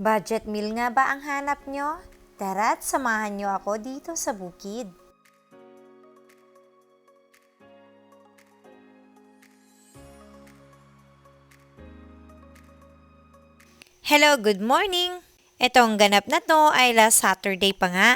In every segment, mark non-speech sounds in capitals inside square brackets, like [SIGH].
Budget meal nga ba ang hanap nyo? Tara't samahan nyo ako dito sa bukid. Hello, good morning! Itong ganap na to ay last Saturday pa nga.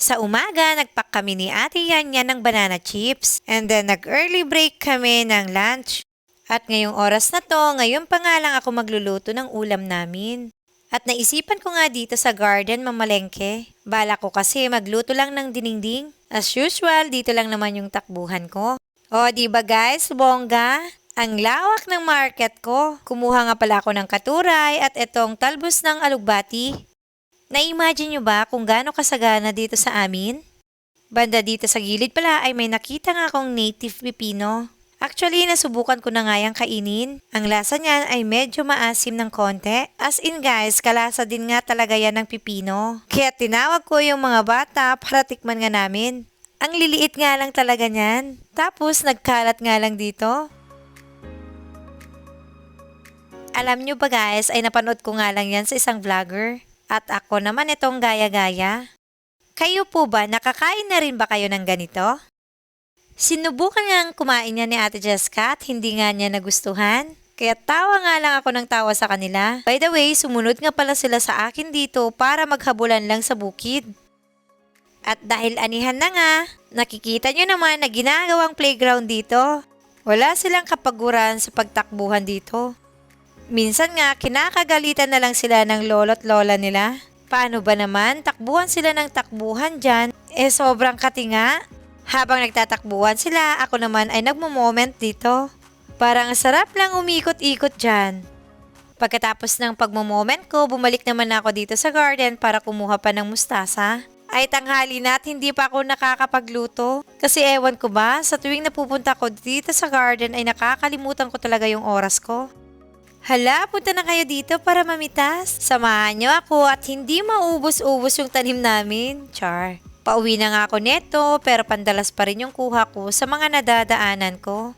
Sa umaga, nagpak kami ni Ate Yanya ng banana chips and then nag-early break kami ng lunch. At ngayong oras na to, ngayon pa nga lang ako magluluto ng ulam namin. At naisipan ko nga dito sa garden mamalengke. Bala ko kasi magluto lang ng diningding. As usual, dito lang naman yung takbuhan ko. O, di ba guys, bongga? Ang lawak ng market ko. Kumuha nga pala ako ng katuray at itong talbos ng alugbati. Na-imagine nyo ba kung gaano kasagana dito sa amin? Banda dito sa gilid pala ay may nakita nga akong native pipino. Actually, nasubukan ko na nga yung kainin. Ang lasa niyan ay medyo maasim ng konti. As in guys, kalasa din nga talaga yan ng pipino. Kaya tinawag ko yung mga bata para tikman nga namin. Ang liliit nga lang talaga niyan. Tapos nagkalat nga lang dito. Alam nyo ba guys, ay napanood ko nga lang yan sa isang vlogger. At ako naman itong gaya-gaya. Kayo po ba, nakakain na rin ba kayo ng ganito? Sinubukan nga kumain niya ni Ate Jessica at hindi nga niya nagustuhan. Kaya tawa nga lang ako ng tawa sa kanila. By the way, sumunod nga pala sila sa akin dito para maghabulan lang sa bukid. At dahil anihan na nga, nakikita nyo naman na ginagawang playground dito. Wala silang kapaguran sa pagtakbuhan dito. Minsan nga, kinakagalitan na lang sila ng lolo't lola nila. Paano ba naman? Takbuhan sila ng takbuhan dyan. Eh, sobrang katinga. Habang nagtatakbuhan sila, ako naman ay nagmo-moment dito. Parang sarap lang umikot-ikot dyan. Pagkatapos ng pagmo-moment ko, bumalik naman ako dito sa garden para kumuha pa ng mustasa. Ay tanghali na at hindi pa ako nakakapagluto. Kasi ewan ko ba, sa tuwing napupunta ko dito sa garden ay nakakalimutan ko talaga yung oras ko. Hala, punta na kayo dito para mamitas. Samahan niyo ako at hindi maubos-ubos yung tanim namin. Char. Pauwi na nga ako neto pero pandalas pa rin yung kuha ko sa mga nadadaanan ko.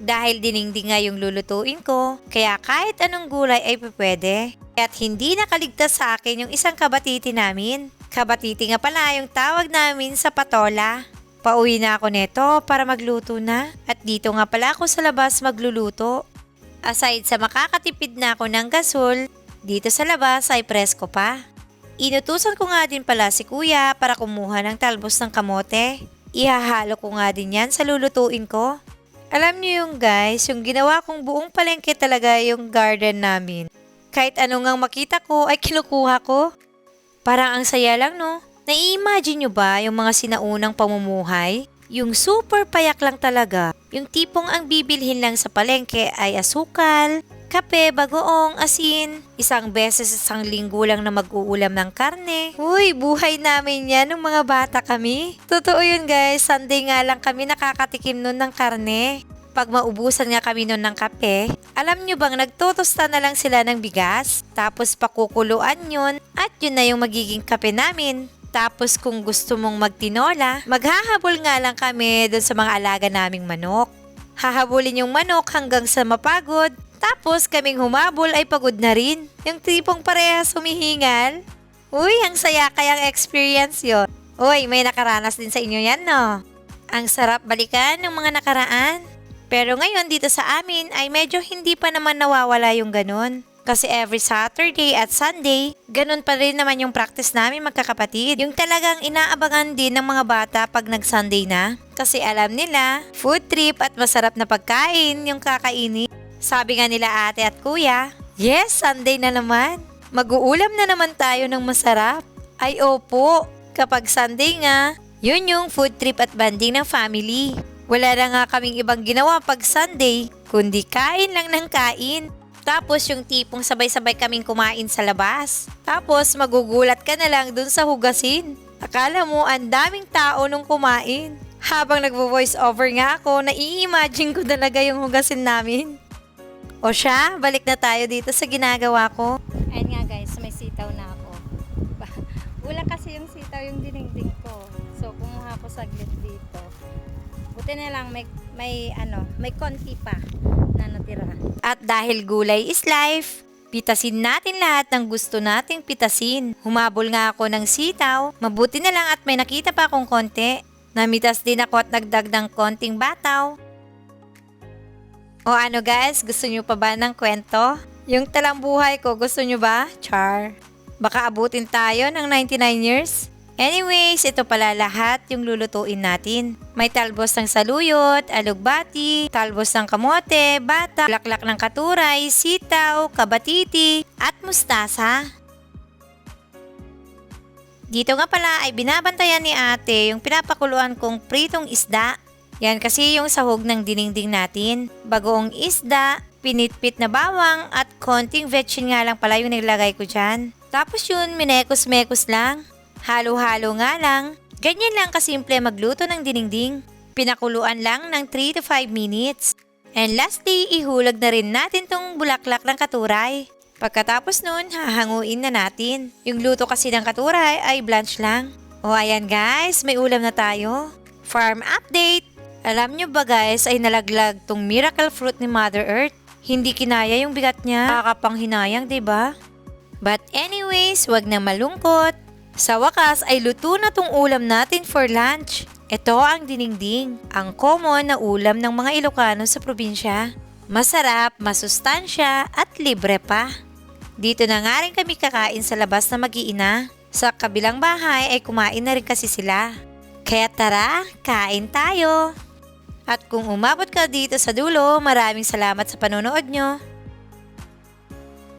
Dahil diningding nga yung lulutuin ko, kaya kahit anong gulay ay pwede. At hindi nakaligtas sa akin yung isang kabatiti namin. Kabatiti nga pala yung tawag namin sa patola. Pauwi na ako neto para magluto na. At dito nga pala ako sa labas magluluto. Aside sa makakatipid na ako ng gasol, dito sa labas ay presko pa. Inutusan ko nga din pala si kuya para kumuha ng talbos ng kamote. Ihahalo ko nga din yan sa lulutuin ko. Alam niyo yung guys, yung ginawa kong buong palengke talaga yung garden namin. Kahit ano ngang makita ko ay kinukuha ko. Parang ang saya lang no. Nai-imagine nyo ba yung mga sinaunang pamumuhay? Yung super payak lang talaga. Yung tipong ang bibilhin lang sa palengke ay asukal, kape, bagoong, asin. Isang beses isang linggo lang na mag-uulam ng karne. Uy, buhay namin yan nung mga bata kami. Totoo yun guys, Sunday nga lang kami nakakatikim nun ng karne. Pag maubusan nga kami nun ng kape, alam nyo bang nagtotosta na lang sila ng bigas? Tapos pakukuluan yun at yun na yung magiging kape namin. Tapos kung gusto mong magtinola, maghahabol nga lang kami doon sa mga alaga naming manok. Hahabulin yung manok hanggang sa mapagod. Tapos kaming humabol ay pagod na rin. Yung tipong parehas humihingal. Uy, ang saya kayang experience yon. Uy, may nakaranas din sa inyo yan, no? Ang sarap balikan ng mga nakaraan. Pero ngayon dito sa amin ay medyo hindi pa naman nawawala yung ganun. Kasi every Saturday at Sunday, ganun pa rin naman yung practice namin magkakapatid. Yung talagang inaabangan din ng mga bata pag nag-Sunday na. Kasi alam nila, food trip at masarap na pagkain yung kakainin. Sabi nga nila ate at kuya, Yes, Sunday na naman. Mag-uulam na naman tayo ng masarap. Ay opo, kapag Sunday nga, yun yung food trip at banding ng family. Wala na nga kaming ibang ginawa pag Sunday, kundi kain lang ng kain. Tapos yung tipong sabay-sabay kaming kumain sa labas. Tapos magugulat ka na lang dun sa hugasin. Akala mo ang daming tao nung kumain. Habang nagvo-voice over nga ako, nai-imagine ko talaga yung hugasin namin. O siya, balik na tayo dito sa ginagawa ko. Ayun nga guys, may sitaw na ako. [LAUGHS] Ulang kasi yung sitaw yung dinengding ko. So, kumuha ko saglit dito. Buti na lang may, may ano, may konti pa na natira. At dahil gulay is life, Pitasin natin lahat ng gusto nating pitasin. Humabol nga ako ng sitaw. Mabuti na lang at may nakita pa akong konti. Namitas din ako at nagdag ng konting bataw. O ano guys, gusto nyo pa ba ng kwento? Yung talambuhay ko, gusto nyo ba? Char. Baka abutin tayo ng 99 years? Anyways, ito pala lahat yung lulutuin natin. May talbos ng saluyot, alugbati, talbos ng kamote, bata, laklak ng katuray, sitaw, kabatiti, at mustasa. Dito nga pala ay binabantayan ni ate yung pinapakuluan kong pritong isda. Yan kasi yung sahog ng diningding natin. Bagoong isda, pinitpit na bawang at konting vetchin nga lang pala yung nilagay ko dyan. Tapos yun, minekos-mekos lang. Halo-halo nga lang. Ganyan lang kasimple magluto ng diningding. Pinakuluan lang ng 3 to 5 minutes. And lastly, ihulog na rin natin tong bulaklak ng katuray. Pagkatapos nun, hahanguin na natin. Yung luto kasi ng katuray ay blanch lang. O ayan guys, may ulam na tayo. Farm update! Alam nyo ba guys ay nalaglag tong miracle fruit ni Mother Earth? Hindi kinaya yung bigat niya. Kakapanghinayang, 'di ba? But anyways, wag na malungkot. Sa wakas ay luto na tong ulam natin for lunch. Ito ang diningding, ang common na ulam ng mga Ilocano sa probinsya. Masarap, masustansya at libre pa. Dito na nga rin kami kakain sa labas na mag-iina. Sa kabilang bahay ay kumain na rin kasi sila. Kaya tara, kain tayo! At kung umabot ka dito sa dulo, maraming salamat sa panonood nyo.